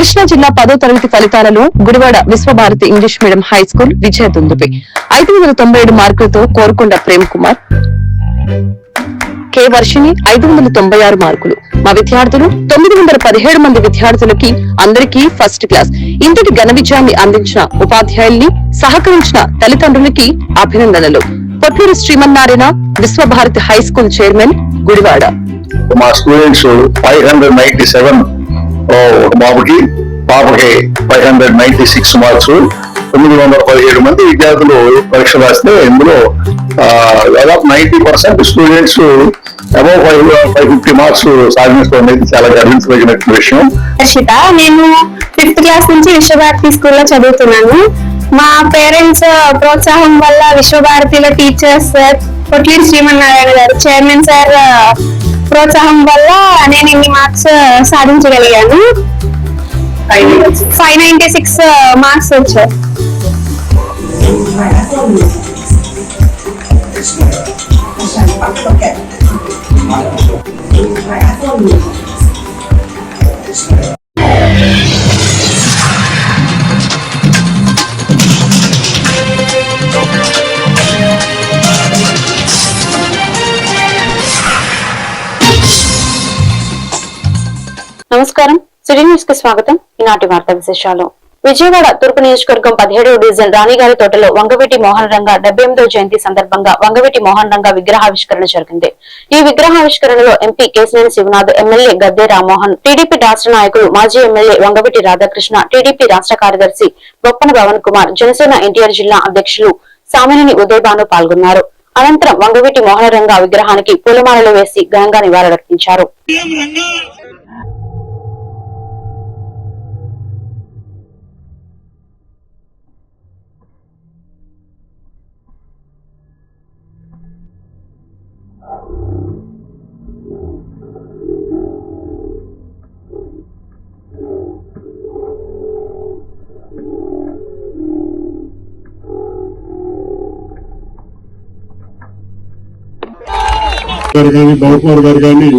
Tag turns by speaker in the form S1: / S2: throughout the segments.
S1: కృష్ణా జిల్లా పదో తరగతి ఫలితాలలో Gudivada Viswabharathi English medium high school విజయ దుందుపై. ఐదు వందల తొంభై ఏడు మార్కులతో కోరుకొండ ప్రేమ్ కుమార్. కె వర్షిని ఐదు వందల తొంభై ఆరు మార్కులు. మా విద్యార్థులు తొమ్మిది వందల పదిహేడు మంది విద్యార్థులకి అందరికీ ఫస్ట్ క్లాస్. ఇంతటి ఘన విజయాన్ని అందించిన ఉపాధ్యాయుల్ని సహకరించిన తల్లిదండ్రులకి అభినందనలు. Potluru Srimannarayana Viswabharathi high school chairman Gudivada.
S2: మా students five hundred ninety seven బాబుకి పాపకి five hundred ninety six marks తొమ్మిది వందల పదిహేడు మంది విద్యార్థులు పరీక్ష రాస్తే ఇందులో దాదాపు ninety percent students above five five fifty marks సాధించడం అనేది చాలా గర్వించదగిన విషయం.
S3: హర్షిత నేను ఫిఫ్త్ క్లాస్ నుంచి విశ్వభారతి స్కూల్లో చదువుతున్నాను. మా పేరెంట్స్ ప్రోత్సాహం వల్ల విశ్వభారతిలో టీచర్స్ పొట్లూరి శ్రీమన్నారాయణ గారు చైర్మన్ సార్ ప్రోత్సాహం వల్ల నేను ఇన్ని మార్క్స్ సాధించగలిగాను ఫైవ్ నైన్టీ సిక్స్ మార్క్స్ వచ్చాయి
S4: నమస్కారం. సిటీ న్యూస్కి స్వాగతం. ఈనాటి వార్తా విశేషాలు. విజయవాడ తూర్పు నియోజకవర్గం పదిహేడవ డివిజన్ రాణిగారి తోటలో వంగవీటి మోహన్ రంగ డెబ్బై ఎనిమిదో జయంతి సందర్భంగా వంగవీటి మోహన్ రంగ విగ్రహావిష్కరణ జరిగింది. ఈ విగ్రహావిష్కరణలో MP Kesineni Sivanath MLA Gadde Rammohan TDP రాష్ట్ర నాయకులు మాజీ ఎమ్మెల్యే వంగవీటి రాధాకృష్ణ టీడీపీ రాష్ట్ర కార్యదర్శి బొప్పన భవన్ కుమార్ జనసేన ఎన్టీఆర్ జిల్లా అధ్యక్షులు సామినేని ఉదయభాను పాల్గొన్నారు. అనంతరం వంగవీటి మోహన రంగ విగ్రహానికి పూలమాలలు వేసి ఘనంగా నివాళులర్పించారు.
S5: గారు కానీ బాబుకుమార్ గారు కానీ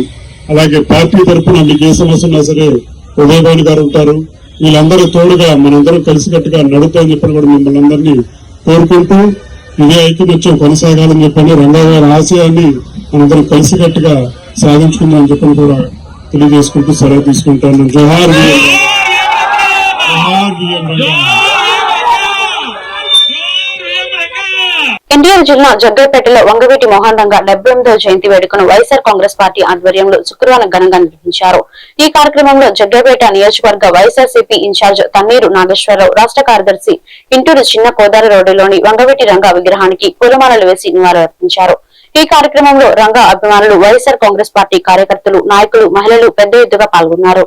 S5: అలాగే పార్టీ తరఫున మీకు ఏ సమస్య ఉన్నా సరే ఉదయభాను గారు ఉంటారు. వీళ్ళందరూ తోడుగా మనందరం కలిసికట్టుగా నడుపుతామని చెప్పని కూడా మిమ్మల్ని అందరినీ కోరుకుంటూ ఇదే ఐక్యమత్యం కొనసాగాలని చెప్పని రంగా గారి ఆశయాన్ని మనందరం కలిసికట్టుగా సాధించుకుందామని చెప్పని కూడా తెలియజేసుకుంటూ సెలవు తీసుకుంటాను. జోహార్ జోహార్ బిఎం రంగా.
S4: ఎన్టీఆర్ జిల్లా జగ్గైపేటలో వంగవీటి మోహన్ రంగ డెబ్బై ఎనిమిదవ జయంతి వేడుకను వైఎస్ఆర్ కాంగ్రెస్ పార్టీ ఆధ్వర్యంలో శుక్రవారం ఘనంగా నిర్వహించారు. ఈ కార్యక్రమంలో జగ్గైపేట నియోజకవర్గ వైఎస్ఆర్సీపీ ఇన్ఛార్జ్ తన్నీరు నాగేశ్వరరావు రాష్ట్ర కార్యదర్శి ఇంటూరు చిన్న కోదారి రోడ్డులోని వంగవీటి రంగ విగ్రహానికి పూలమాలలు వేసి నివాళులర్పించారు. ఈ కార్యక్రమంలో రంగ అభిమానులు వైఎస్ఆర్ కాంగ్రెస్ పార్టీ కార్యకర్తలు నాయకులు మహిళలు పెద్ద ఎత్తుగా పాల్గొన్నారు.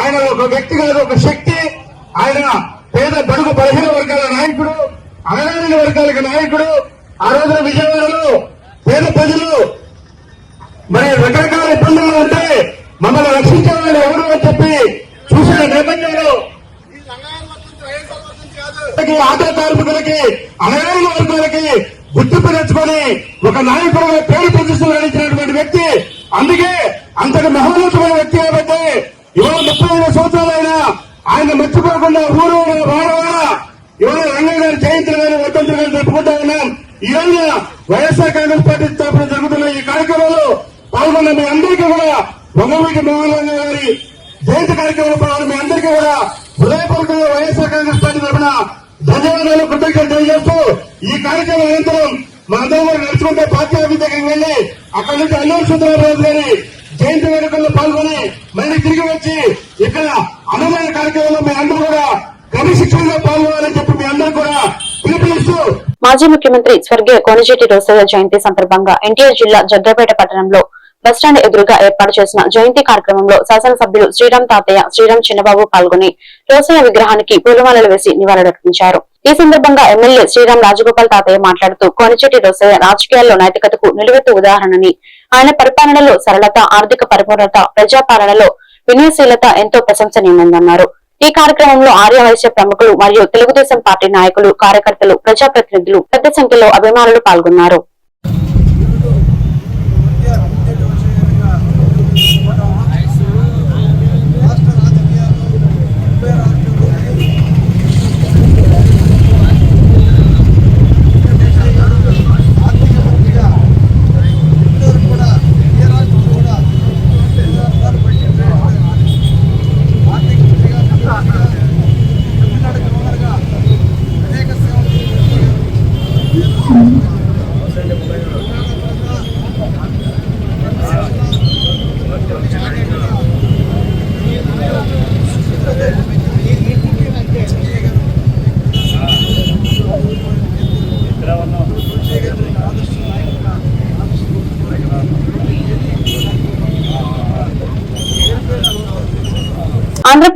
S6: ఆయన ఒక వ్యక్తి కాదు ఒక శక్తి. ఆయన పేద బడుగు బలహీన వర్గాల నాయకుడు అణగారిన వర్గాలకు నాయకుడు ఆ రోజున విజయవాడలో పేద ప్రజలు మరి రకరకాల ఇబ్బందులు ఉంటే మమ్మల్ని రక్షించే వాళ్ళు ఎవరు అని చెప్పి చూసిన నేపథ్యంలో ఆటో కార్మికులకి అణగారిన వర్గాలకి గుర్తింపు తెచ్చుకొని ఒక నాయకుడుగా పేరు ప్రతిష్టలు నడిచినటువంటి వ్యక్తి. అందుకే అంతటి మహోన్నతమైన వ్యక్తి కాబట్టి ఇవాళ ముప్పై ఐదు సంవత్సరాలు మర్చిపోకుండా ఊరు వాడవాడ? ఇవాళ రంగయ్య గారి జయంతులు గారి వర్ధంతులు గారు జరుపుకుంటా ఉన్నాం. ఈ రోజున వైఎస్ఆర్ కాంగ్రెస్ పార్టీ స్థాపన జరుగుతున్న ఈ కార్యక్రమంలో పాల్గొన్న మీ అందరికీ కూడా వంగవీటి మోహన్ గారి జయంతి కార్యక్రమంలో పాల్గొన్న మీ అందరికీ కూడా హృదయపూర్వకంగా వైఎస్ఆర్ కాంగ్రెస్ పార్టీ తరఫున ధన్యవాదాలు కృతజ్ఞతలు తెలియజేస్తూ ఈ కార్యక్రమం అనంతరం మా అందరం నడుచుకుంటే పార్టీ ఆఫీస్ దగ్గరికి వెళ్ళి అక్కడి నుంచి అల్లూరు సుందరరాజు గారి జయంతి వేడుకల్లో పాల్గొని మళ్ళీ తిరిగి వచ్చి ఇక్కడ అన్నదాన కార్యక్రమంలో మీ అందరూ కూడా క్రమశిక్షణలో పాల్గొనాలని చెప్పి మీ అందరూ కూడా పిలుపునిస్తూ
S4: మాజీ ముఖ్యమంత్రి స్వర్గీయ కోనజేటి రోసయ్య జయంతి సందర్భంగా ఎన్టీఆర్ జిల్లా జగ్గపేట పట్టణంలో బస్టాండ్ ఎదురుగా ఏర్పాటు చేసిన జయంతి కార్యక్రమంలో శాసనసభ్యులు శ్రీరామ్ తాతయ్య శ్రీరామ్ చిన్నబాబు పాల్గొని రోసయ్య విగ్రహానికి పూలమాలలు వేసి నివాళులర్పించారు ఈ సందర్భంగా ఎమ్మెల్యే శ్రీరామ్ రాజగోపాల్ తాతయ్య మాట్లాడుతూ కోనచెట్టి రోసయ్య రాజకీయాల్లో నైతికతకు నిలువెత్తు ఉదాహరణని ఆయన పరిపాలనలో సరళత ఆర్థిక పరిపూర్ణత ప్రజాపాలనలో వినయశీలత ఎంతో ప్రశంసనీయమైందన్నారు. ఈ కార్యక్రమంలో ఆర్యవైశ్య ప్రముఖులు మరియు తెలుగుదేశం పార్టీ నాయకులు కార్యకర్తలు ప్రజాప్రతినిధులు పెద్ద సంఖ్యలో అభిమానులు పాల్గొన్నారు.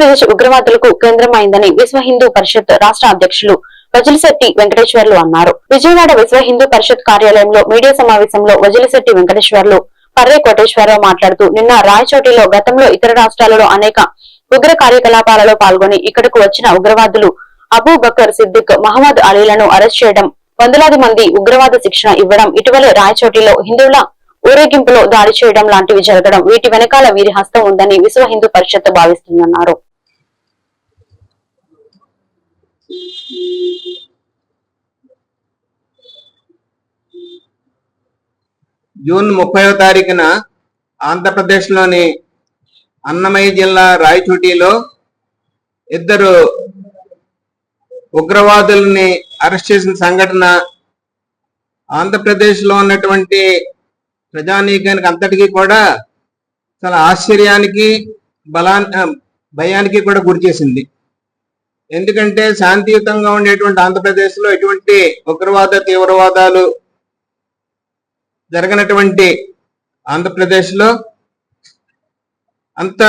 S4: ఆంధ్రప్రదేశ్ ఉగ్రవాదులకు కేంద్రమైందని విశ్వ హిందూ పరిషత్ రాష్ట్ర అధ్యక్షులు వజిలిశెట్టి వెంకటేశ్వర్లు అన్నారు. విజయవాడ విశ్వ హిందూ పరిషత్ కార్యాలయంలో మీడియా సమావేశంలో వజిలిశెట్టి వెంకటేశ్వర్లు పర్రే కోటేశ్వరరావు మాట్లాడుతూ నిన్న రాయచోటిలో గతంలో ఇతర రాష్ట్రాలలో అనేక ఉగ్ర కార్యకలాపాలలో పాల్గొని ఇక్కడకు వచ్చిన ఉగ్రవాదులు అబూ బకర్ సిద్దిక్ మహమ్మద్ అలీలను అరెస్ట్ చేయడం వందలాది మంది ఉగ్రవాద శిక్షణ ఇవ్వడం ఇటీవలే రాయచోటిలో హిందువుల ఊరేగింపులో దాడి చేయడం లాంటివి జరగడం వీటి వెనకాల వీరి హస్తం ఉందని విశ్వ హిందూ పరిషత్ భావిస్తుందన్నారు.
S7: జూన్ ముప్పైవ తారీఖున ఆంధ్రప్రదేశ్లోని అన్నమయ్య జిల్లా రాయచూటిలో ఇద్దరు ఉగ్రవాదుల్ని అరెస్ట్ చేసిన సంఘటన ఆంధ్రప్రదేశ్లో ఉన్నటువంటి ప్రజానీకానికి అంతటికీ కూడా చాలా ఆశ్చర్యానికి బలా భయానికి కూడా గురి చేసింది. ఎందుకంటే శాంతియుతంగా ఉండేటువంటి ఆంధ్రప్రదేశ్లో ఎటువంటి ఉగ్రవాద తీవ్రవాదాలు జరగనటువంటి ఆంధ్రప్రదేశ్లో అంత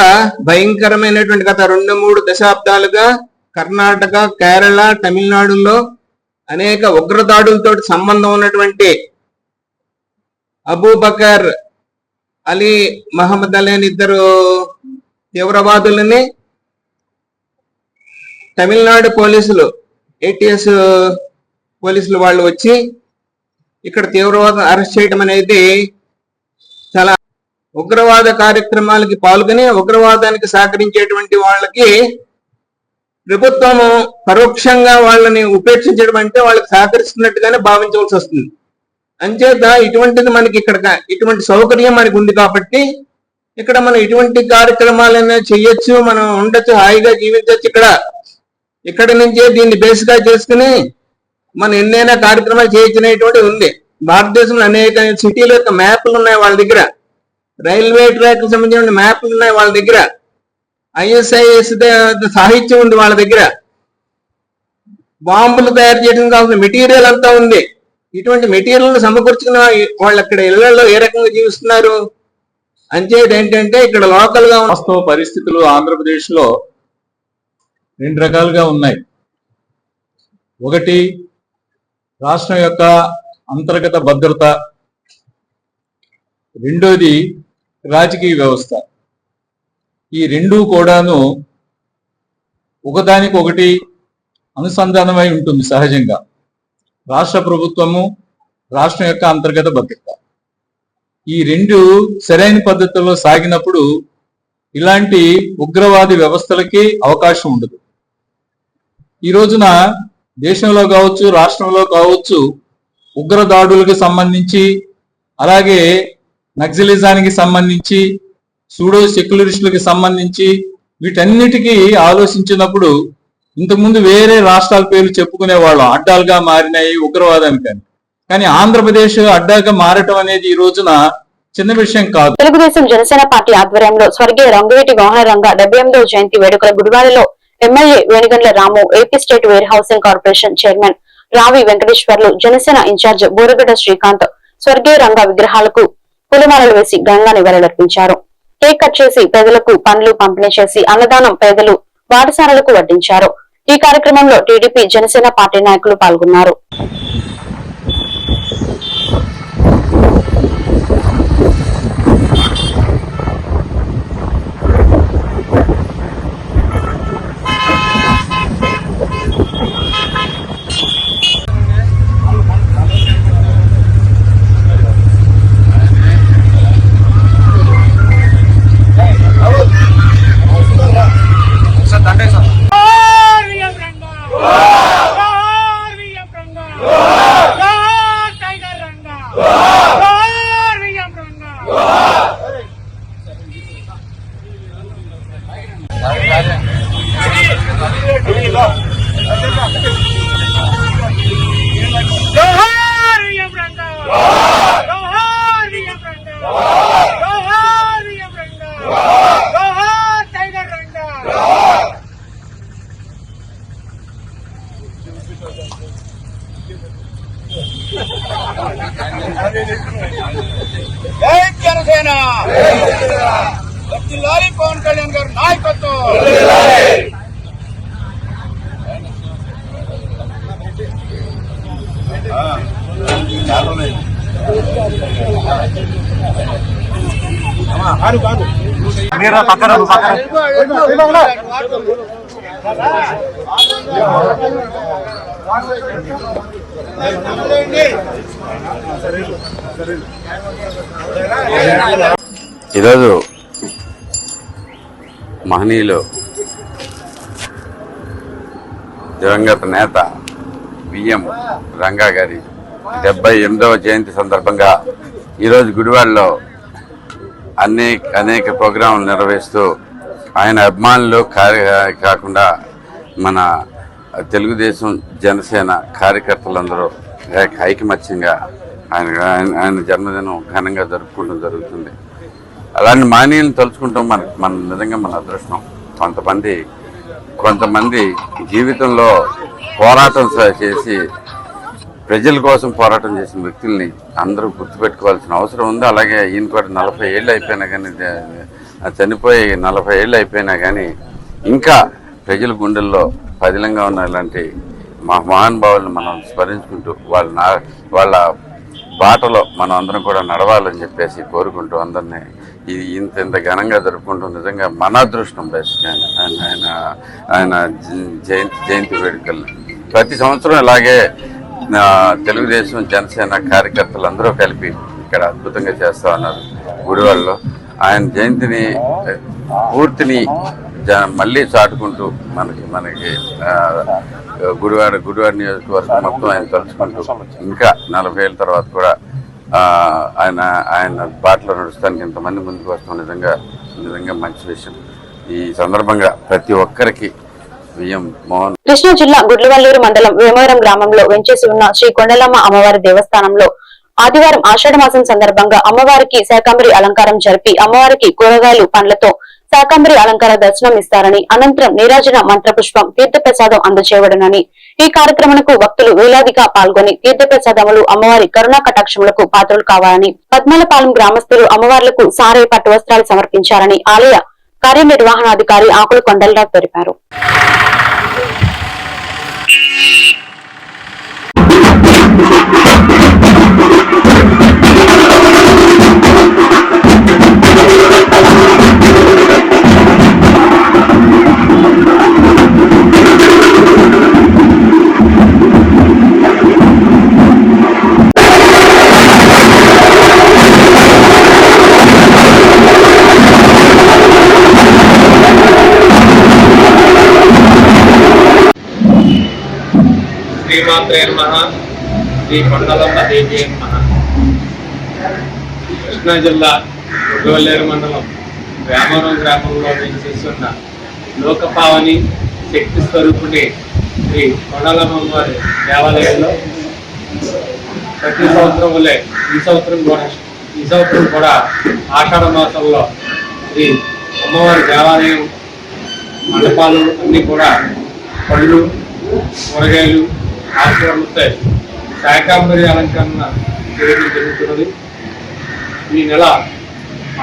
S7: భయంకరమైనటువంటి గత రెండు మూడు దశాబ్దాలుగా కర్ణాటక కేరళ తమిళనాడులో అనేక ఉగ్రదాడులతో సంబంధం ఉన్నటువంటి అబూబకర్ అలీ మహమ్మద్ అలీ అని ఇద్దరు తీవ్రవాదులని తమిళనాడు పోలీసులు ఏటీఎస్ పోలీసులు వాళ్ళు వచ్చి ఇక్కడ తీవ్రవాదం అరెస్ట్ చేయడం అనేది చాలా ఉగ్రవాద కార్యక్రమాలకి పాల్గొని ఉగ్రవాదానికి సహకరించేటువంటి వాళ్ళకి ప్రభుత్వము పరోక్షంగా వాళ్ళని ఉపేక్షించడం అంటే వాళ్ళకి సహకరిస్తున్నట్టుగానే భావించవలసి వస్తుంది. అంచేత ఇటువంటిది మనకి ఇక్కడ ఇటువంటి సౌకర్యం మనకు ఉంది కాబట్టి ఇక్కడ మనం ఇటువంటి కార్యక్రమాలైనా చెయ్యొచ్చు మనం ఉండొచ్చు హాయిగా జీవించవచ్చు ఇక్కడ ఇక్కడి నుంచే దీన్ని బేస్గా చేసుకుని మనం ఎన్నైనా కార్యక్రమాలు చేయించినటువంటి ఉంది. భారతదేశంలో అనేక సిటీల యొక్క మ్యాప్లు ఉన్నాయి వాళ్ళ దగ్గర. రైల్వే ట్రాక్ సంబంధించిన మ్యాప్లు ఉన్నాయి వాళ్ళ దగ్గర. ఐఎస్ఐఎస్ సాహిత్యం ఉంది వాళ్ళ దగ్గర. బాంబులు తయారు చేయడం కావాల్సిన మెటీరియల్ అంతా ఉంది. ఇటువంటి మెటీరియల్ సమకూర్చుకున్న వాళ్ళు అక్కడ ఇళ్ళలో ఏ రకంగా జీవిస్తున్నారు? అంచేది ఏంటంటే ఇక్కడ లోకల్గా
S8: వాస్తవ పరిస్థితులు ఆంధ్రప్రదేశ్లో రెండు రకాలుగా ఉన్నాయి. ఒకటి రాష్ట్రం యొక్క అంతర్గత భద్రత. రెండోది రాజకీయ వ్యవస్థ. ఈ రెండూ కూడాను ఒకదానికి ఒకటి అనుసంధానమై ఉంటుంది సహజంగా. రాష్ట్ర ప్రభుత్వము రాష్ట్రం యొక్క అంతర్గత భద్రత. ఈ రెండు సరైన పద్ధతిలో సాగినప్పుడు ఇలాంటి ఉగ్రవాది వ్యవస్థలకి అవకాశం ఉండదు. ఈ రోజున దేశంలో కావచ్చు రాష్ట్రంలో కావచ్చు ఉగ్ర దాడులకు సంబంధించి అలాగే నక్సలిజానికి సంబంధించి సూడో సెక్యులరిస్టులకు సంబంధించి వీటన్నిటికీ ఆలోచించినప్పుడు ఇంతకుముందు వేరే రాష్ట్రాల పేర్లు చెప్పుకునేవాళ్ళం. అడ్డాలుగా మారినాయి ఉగ్రవాదానికి అని కానీ ఆంధ్రప్రదేశ్ అడ్డాగా మారటం అనేది ఈ రోజున చిన్న విషయం కాదు.
S4: తెలుగుదేశం జనసేన పార్టీ ఆధ్వర్యంలో స్వర్గీయ రంగురెడ్డి మోహన రంగ డెబ్బై ఎనిమిదవ జయంతి వేడుకల గుడివాడలో MLA Venugandla Ramu AP state warehousing corporation chairman Ravi Venkateswarlu Janasena in charge Borugadda Srikanth స్వర్గీయ రంగ విగ్రహాలకు పూలమాలలు వేసి ఘనంగా నివాళులర్పించారు. కేక్ కట్ చేసి పేదలకు పనులు పంపిణీ చేసి అన్నదానం పేదలు బాటసారులకు వడ్డించారు. ఈ కార్యక్రమంలో టీడీపీ జనసేన పార్టీ నాయకులు పాల్గొన్నారు.
S9: జనసేన లారీ పవన్ కళ్యాణ్ గారు నాయకత్వం ఈరోజు మహనీయులు దివంగత నేత విఎం రంగా గారి డెబ్బై ఎనిమిదవ జయంతి సందర్భంగా ఈరోజు గుడివాడలో అనేక అనేక ప్రోగ్రాంలు నిర్వహిస్తూ ఆయన అభిమానులు కార్య కాకుండా మన తెలుగుదేశం జనసేన కార్యకర్తలందరూ ఐకమత్యంగా ఆయన ఆయన- ఆయన జన్మదినం ఘనంగా జరుపుకోవడం జరుగుతుంది. అలాంటి మానీయులను తలుచుకుంటాం మన మన నిజంగా మన అదృష్టం. కొంతమంది కొంతమంది జీవితంలో పోరాటం చేసి ప్రజల కోసం పోరాటం చేసిన వ్యక్తుల్ని అందరూ గుర్తుపెట్టుకోవాల్సిన అవసరం ఉంది. అలాగే ఈయన కూడా నలభై ఏళ్ళు అయిపోయినా కానీ చనిపోయి నలభై ఏళ్ళు అయిపోయినా కానీ ఇంకా ప్రజల గుండెల్లో పదిలంగా ఉన్న ఇలాంటి మా మహానుభావులను మనం స్మరించుకుంటూ వాళ్ళ నా వాళ్ళ బాటలో మనం అందరం కూడా నడవాలని చెప్పేసి కోరుకుంటూ అందరినీ ఇది ఇంత ఇంత ఘనంగా జరుపుకుంటూ నిజంగా మన అదృష్టం బేసిక్ ఆయన ఆయన ఆయన ఆయన జయంతి జయంతి వేడుకల్ని. ప్రతి సంవత్సరం ఇలాగే తెలుగుదేశం జనసేన కార్యకర్తలు అందరూ కలిపి ఇక్కడ అద్భుతంగా చేస్తా ఉన్నారు. గుడివాడలో ఆయన జయంతిని పూర్తిని మళ్ళీ చాటుకుంటూ మనకి మనకి గుడివాడ గుడివాడ నియోజకవర్గం మొత్తం ఆయన తలుచుకుంటూ ఇంకా నలభై ఏళ్ళ తర్వాత కూడా ఆయన ఆయన బాటలో నడుస్తానికి ఇంతమంది ముందుకు వస్తాం. నిజంగా నిజంగా మంచి విషయం. ఈ సందర్భంగా ప్రతి ఒక్కరికి
S4: కృష్ణా జిల్లా గుడ్లవల్లూరు మండలం వేమవరం గ్రామంలో వెంచేసి ఉన్న శ్రీ కొండలమ్మ అమ్మవారి దేవస్థానంలో ఆదివారం ఆషాఢ మాసం సందర్భంగా అమ్మవారికి శాకాంబరి అలంకారం జరిపి అమ్మవారికి కూరగాయలు పండ్లతో శాకంబరి అలంకార దర్శనం ఇస్తారని అనంతరం నీరాజన మంత్రపుష్పం తీర్థప్రసాదం అందజేయబడనని ఈ కార్యక్రమంకు భక్తులు వేలాదిగా పాల్గొని తీర్థప్రసాదములు అమ్మవారి కరుణా కటాక్షములకు పాత్రలు కావాలని పద్మలపాలెం గ్రామస్తులు అమ్మవార్లకు సారే పట్టు వస్త్రాలు సమర్పించారని ఆలయ కార్యనిర్వహణాధికారి ఆకుల కొండలరావు తెలిపారు.
S10: శ్రీమాత్రే నమ. శ్రీ కొండలమ్మ దేవి నమ. కృష్ణా జిల్లా గుడివల్లేరు మండలం వేమవరం గ్రామంలో చేస్తున్న లోకపావని శక్తి స్వరూపుని శ్రీ కొండలమ్మ వారి దేవాలయంలో ప్రతి సంవత్సరం వల్లే ఈ సంవత్సరం కూడా ఈ సంవత్సరం కూడా ఆషాఢ మాసంలో శ్రీ అమ్మవారి దేవాలయం మండపాలు అన్నీ కూడా పళ్ళు కూరగాయలు ఆకుకూరలతో శాకాంబరి అలంకరణ చేయడం జరుగుతున్నది. ఈ నెల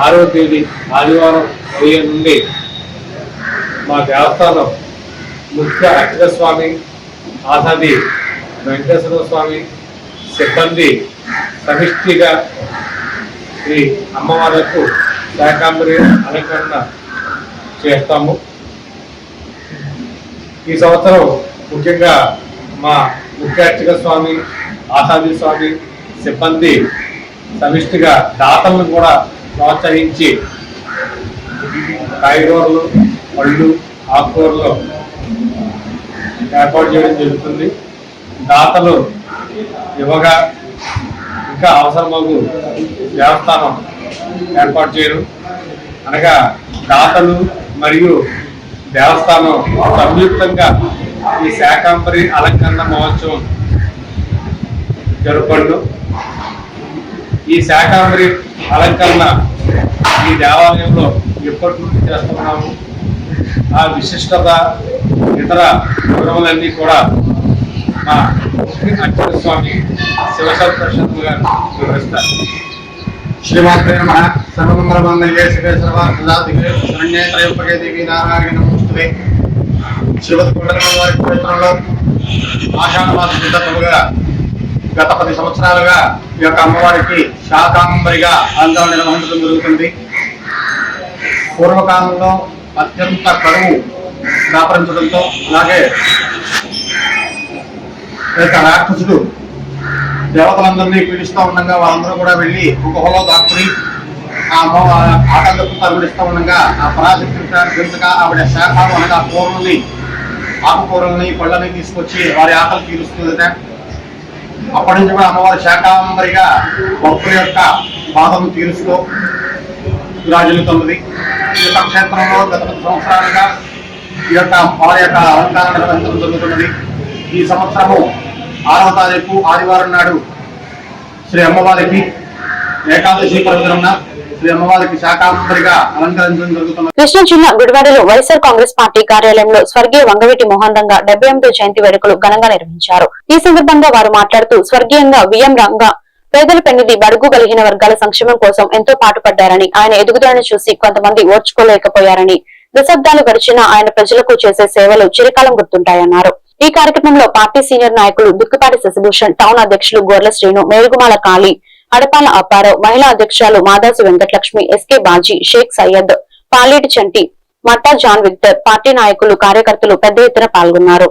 S10: ఆరవ తేదీ ఆదివారం ఉదయం నుండి మా దేవస్థానం ముఖ్య అక్షర స్వామి ఆసాది వెంకటేశ్వర స్వామి సిబ్బంది సమిష్టిగా ఈ అమ్మవార్లకు శాకాంబరి అలంకరణ చేస్తాము. ఈ సంవత్సరం ముఖ్యంగా మా ముఖ్యర్చక స్వామి ఆసాది స్వామి సిబ్బంది సమిష్టిగా దాతలను కూడా ప్రోత్సహించి కాయగూరలు పళ్ళు ఆకుకూరలు ఏర్పాటు చేయడం జరుగుతుంది. దాతలు ఇవ్వగా ఇంకా అవసరమగు దేవస్థానం ఏర్పాటు చేయడం. అనగా దాతలు మరియు దేవస్థానం సంయుక్తంగా ఈ శాకాంబరి అలంకరణ మహోత్సవం జరుపండు ఈ శాకాంబరి అలంకరణ ఈ దేవాలయంలో ఎప్పటి నుండి చేస్తున్నాము ఆ విశిష్టత ఇతర వివరములన్నీ కూడా మా అర్చక స్వామి శివశంకర గారు వివరిస్తారు
S11: శ్రీమాత్రే నమ సర్వమంగళ మంగళ్యే శివేశ్వర సర్వార్థదాతికే శరణ్యే త్రయోపకే దేవి నారాయణ నమస్తే శివతి కొండలమ్మ వారి క్షేత్రంలో ఆషాఢ సందర్భంగా గత పది సంవత్సరాలుగా ఈ యొక్క అమ్మవారికి శాకాంబరిగా ఆందోళన నిర్వహించడం జరుగుతుంది పూర్వకాలంలో అత్యంత కరువు వ్యాపరించడంతో అలాగే యొక్క రాక్షసుడు దేవతలందరినీ పీడిస్తూ ఉండగా వాళ్ళందరూ కూడా వెళ్ళి ఒక హోలో దాక్కుని ఆ అమ్మ ఆటంకం తరలిస్తూ ఉండగా ఆ పరాశక్తి ఆవిడ శాఖలు అనగా కూరల్ని ఆకుకూరల్ని పళ్ళని తీసుకొచ్చి వారి ఆకలి తీరుస్తుందట అప్పటి నుంచి కూడా అమ్మవారి శాఖాంబరిగా భక్తుల యొక్క బాధను తీరుస్తూ విరాజిల్లుతున్నది. ఈ యొక్క క్షేత్రంలో గత సంవత్సరాలుగా ఈ యొక్క వారి యొక్క అలంకారం నిర్వహించడం జరుగుతున్నది. ఈ సంవత్సరము ఆరవ తారీఖు ఆదివారం నాడు శ్రీ అమ్మవారికి ఏకాదశి పర్వదిన శ్రీ అమ్మవారికి
S4: కృష్ణా జిల్లా గుడివాడలో వైఎస్ఆర్ కాంగ్రెస్ పార్టీ కార్యాలయంలో స్వర్గీయ వంగవీటి మోహన్ రంగా డెబ్బై ఎనిమిదో జయంతి వేడుకలు ఘనంగా నిర్వహించారు. ఈ సందర్భంగా వారు మాట్లాడుతూ స్వర్గీయంగా విఎం రంగ పేదల పెన్నిధి బడుగు బలహీన వర్గాల సంక్షేమం కోసం ఎంతో పాటుపడ్డారని ఆయన ఎదుగుదలను చూసి కొంతమంది ఓర్చుకోలేకపోయారని దశాబ్దాలు గడిచినా ఆయన ప్రజలకు చేసే సేవలు చిరకాలం గుర్తుంటాయన్నారు. ఈ కార్యక్రమంలో పార్టీ సీనియర్ నాయకులు దుక్కిపాటి శశిభూషణ్ టౌన్ అధ్యక్షులు గోర్ల శ్రీను మేరుగుమాల కాళీ అడపాల అప్పారావు మహిళా అధ్యక్షురాలు Madasu Venkatalakshmi SK Baji Sheikh Syed Paleti Chanti Matta John Victor party నాయకులు కార్యకర్తలు పెద్ద ఎత్తున పాల్గొన్నారు.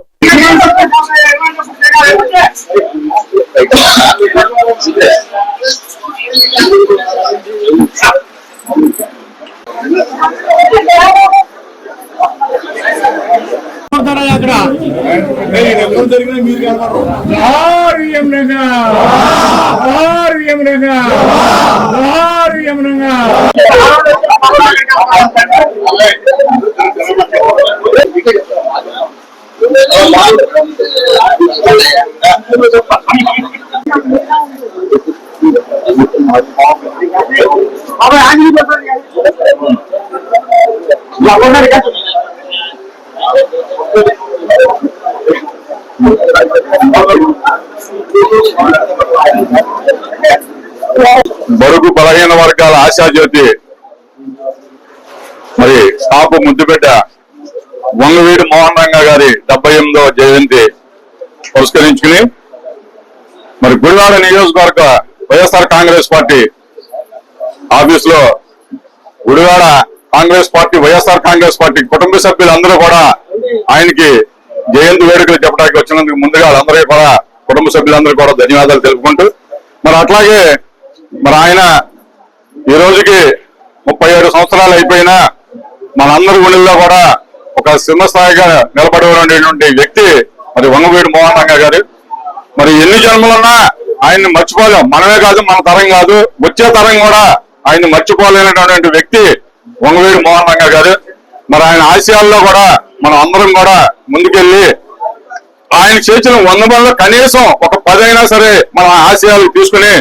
S2: பாரியம் நகா பாரியம் நகா பாரியம் బడుగు బలహీన వర్గాల ఆశాజ్యోతి మరి కాపు ముద్దుబిడ్డ వంగవీడి మోహన్ రంగా గారి డెబ్బై ఎనిమిదవ జయంతి పురస్కరించుకుని మరి గుడివాడ నియోజకవర్గ వైఎస్ఆర్ కాంగ్రెస్ పార్టీ ఆఫీస్లో Gudivada Congress party YSR Congress party కుటుంబ సభ్యులందరూ కూడా ఆయనకి జయంతి వేడుకలు చెప్పడానికి వచ్చినందుకు ముందుగా వాళ్ళందరికీ కూడా కుటుంబ సభ్యులందరూ కూడా ధన్యవాదాలు తెలుపుకుంటూ మరి అట్లాగే మరి ఆయన ఈ రోజుకి ముప్పై ఏడు సంవత్సరాలు అయిపోయినా మనందరి గుండెల్లో కూడా ఒక సింహస్థాయిగా నిలబడేటువంటి వ్యక్తి మరి వంగవీడు మోహన్ గారు. మరి ఎన్ని జన్మలున్నా ఆయన్ని మర్చిపోలేం. మనమే కాదు మన తరం కాదు వచ్చే తరం కూడా ఆయన్ని మర్చిపోలేనటువంటి వ్యక్తి వంగవీడు మోహన్ గారు. మరి ఆయన ఆశయాల్లో కూడా మనం అందరం కూడా ముందుకెళ్ళి ఆయన చేసిన వంద మందిలో కనీసం ఒక పది అయినా సరే మన ఆశయాలు తీసుకుని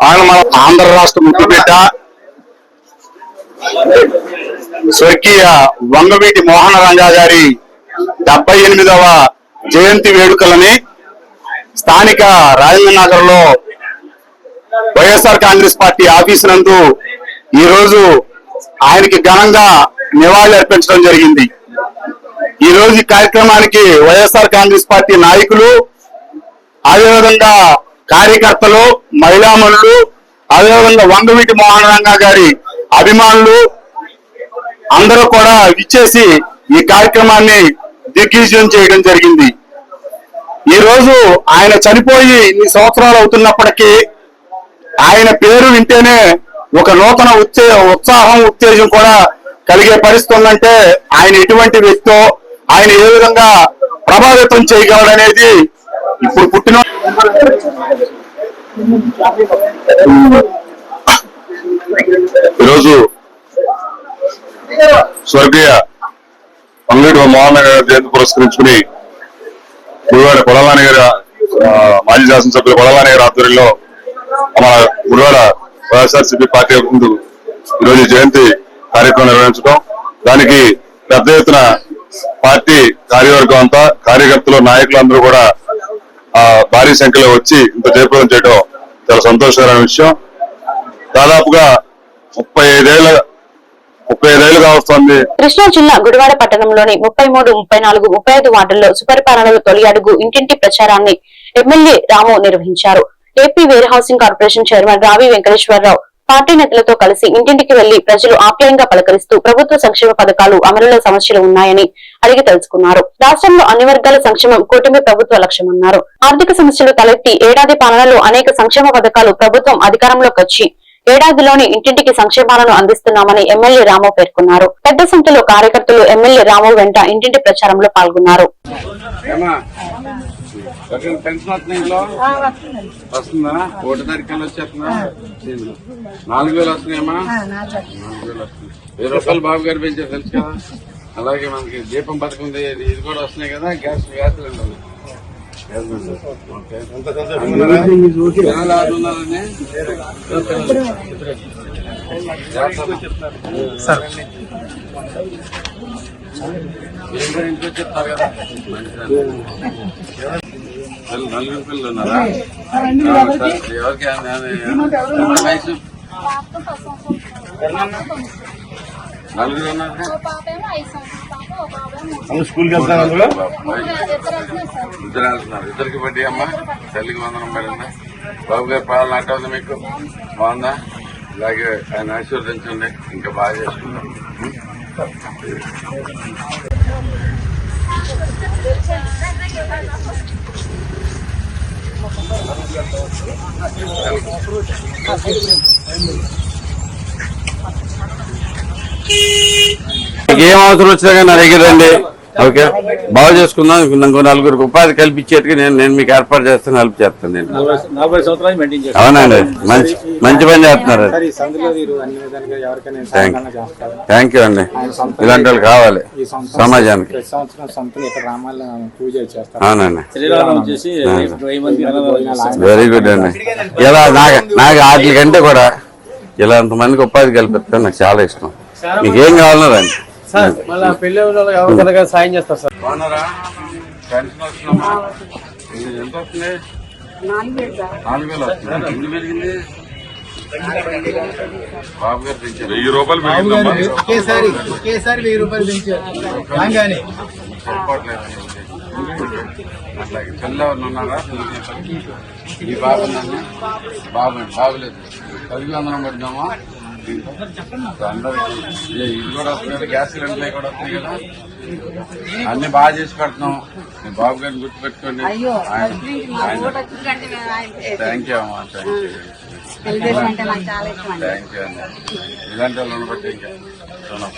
S2: ఆయన మన ఆంధ్ర రాష్ట్ర ముద్దుబిడ్డ స్వర్గీయ వంగవీటి మోహన రంగా గారి డెబ్బై ఎనిమిదవ జయంతి వేడుకలని స్థానిక రాజేంద్ర నగర్లో వైఎస్ఆర్ కాంగ్రెస్ పార్టీ ఆఫీస్ నందు ఈ రోజు ఆయనకి ఘనంగా నివాళి అర్పించడం జరిగింది. ఈ రోజు ఈ కార్యక్రమానికి వైఎస్ఆర్ కాంగ్రెస్ పార్టీ నాయకులు అదేవిధంగా కార్యకర్తలు మహిళామణులు అదేవిధంగా వంగవీటి మోహన్ రంగా గారి అభిమానులు అందరూ కూడా ఇచ్చేసి ఈ కార్యక్రమాన్ని దిగ్విజయం చేయడం జరిగింది. ఈ రోజు ఆయన చనిపోయి ఇన్ని సంవత్సరాలు అవుతున్నప్పటికీ ఆయన పేరు వింటేనే ఒక నూతన ఉత్తే ఉత్సాహం ఉత్తేజం కూడా కలిగే పరిస్థితి ఉందంటే ఆయన ఎటువంటి వ్యక్తో ఆయన ఏ విధంగా ప్రభావితం చేయగలడనేది ఇప్పుడు పుట్టిన ఈరోజు స్వర్గీయ పంగడు మోహన్ గారి జయంతి పురస్కరించుకుని గురువాడ కొడలాని గారి మాజీ శాసనసభ్యులు కొడలాని గారి ఆధ్వర్యంలో మన గురువాడ వైఎస్ఆర్సీపీ పార్టీ ముందు ఈరోజు జయంతి కార్యక్రమం నిర్వహించడం. దానికి పెద్ద ఎత్తున పార్టీ కార్యవర్గం అంతా కార్యకర్తలు నాయకులు అందరూ కూడా ఆ భారీ సంఖ్యలో వచ్చి ఇంత జయప్రదం చేయడం చాలా సంతోషకరమైన విషయం. దాదాపుగా ముప్పై ఐదేళ్ళ ముప్పై వస్తుంది.
S4: కృష్ణా జిల్లా గుడివాడ పట్టణంలోని ముప్పై మూడు ముప్పై నాలుగు ముప్పై ఐదు వార్డుల్లో సుపరిపాలనలో తొలి అడుగు ఇంటింటి ప్రచారాన్ని ఎమ్మెల్యే రాము నిర్వహించారు. AP warehousing corporation chairman Ravi Venkateswararao party నేతలతో కలిసి ఇంటింటికి వెళ్ళి ప్రజలు ఆప్యాయంగా పలకరిస్తూ ప్రభుత్వ సంక్షేమ పథకాలు అమలులో సమస్యలు ఉన్నాయని అడిగి తెలుసుకున్నారు. రాష్ట్రంలో అన్ని వర్గాల సంక్షేమం కూటమి ప్రభుత్వ లక్ష్యమన్నారు. ఆర్థిక సమస్యలు తలెత్తి ఏడాది పాలనలో అనేక సంక్షేమ పథకాలు ప్రభుత్వం అధికారంలోకి వచ్చి ఏడాదిలోని ఇంటింటికి సంక్షేమాలను అందిస్తున్నామని ఎమ్మెల్యే రాము పేర్కొన్నారు. పెద్ద సంఖ్యలో కార్యకర్తలు ఎమ్మెల్యే రాము వెంట ఇంటింటి ప్రచారంలో పాల్గొన్నారు.
S9: పెన్షన్ వస్తున్నాయి ఇంట్లో వస్తుందా? ఒకటి తారీఖు వచ్చేస్తుందా? నాలుగు వేలు వస్తున్నాయమ్మా? నాలుగు వేలు వస్తుంది వెయ్యి రూపాయలు బాబు గారు పెంచారు తెలుసు? కదా అలాగే మనకి దీపం పథకం ఇది కూడా వస్తున్నాయి కదా గ్యాస్ గ్యాస్ సిలిండర్ ఇంట్లో చెప్తారు కదా. నలుగురు పిల్లలు ఉన్నారా. ఎవరికి నలుగురు ఉన్నారా?
S6: స్కూల్కి వెళ్తాను అందులో?
S9: ఇద్దరు వెళ్తున్నారు ఇద్దరికి బట్టి అమ్మ. తల్లికి వందనం పడిందా? బాబు గారి పాలన అట్ట ఉంది మీకు? బాగుందా? ఇలాగే ఆయన ఆశీర్వదించండి. ఇంకా బాగా చేసుకుందాం. మీకు ఏం అవసరం వచ్చినా కానీ నా దగ్గర రండి. ఓకే. బాగు చేసుకుందాం. ఇంకో నలుగురికి ఉపాధి కల్పించేట్టుగా నేను నేను మీకు ఏర్పాటు చేస్తాను హెల్ప్ చేస్తాను నేను. అవునండి. మంచి మంచి పని చేస్తున్నారు.
S10: సార్ ఈ సందులో మీరు అన్ని విధాలుగా ఎవరికైనా
S9: థ్యాంక్ యూ అండి. ఇలాంటి వాళ్ళు కావాలి. సమాజానికి. అవునండి. వెరీ గుడ్ అండి. ఇలా నాకు నాకు వాటి కంటే కూడా ఇలా అంతమందికి ఉపాధి కల్పిస్తే నాకు చాలా ఇష్టం. మీకు ఏం కావాలన్నా రండి.
S10: సార్ మళ్ళీ పెళ్ళి ఎవరికైనా సాయం చేస్తారు సార్?
S9: బాగున్నారా? పెన్షన్ వస్తుందమ్మా ఎంత వస్తుంది నాలుగు వేలు వస్తుంది ఎన్ని పెరిగింది? బాబు గారు పెంచారు. వెయ్యి రూపాయలు పెరిగిందమ్మా.
S10: ఒకేసారి ఒకేసారి వెయ్యి రూపాయలు పెంచారు.
S9: సరిపోవట్లేదు అట్లాగే ఎవరు ఉన్నారా? ఈ బాబు బాబు బాబు లేదు. కలిగి అందరం పడుతున్నామా ఇది కూడా వస్తుంది గ్యాస్ సిలిండర్లు కూడా వస్తాయి కదా. అన్ని బాగా చేసి పెడుతున్నాం. మీ బాబు గారిని గుర్తుపెట్టుకోండి. థ్యాంక్ యూ అమ్మా. థ్యాంక్ యూ థ్యాంక్ యూ అండి. ఇలాంటి వాళ్ళు ఉండబట్టి ఇంకా చూడం.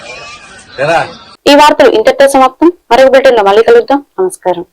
S4: ఈ వార్తలు ఇంతటితో సమాప్తం. మరొక బిల్టన్లో మళ్ళీ కలుద్దాం. నమస్కారం.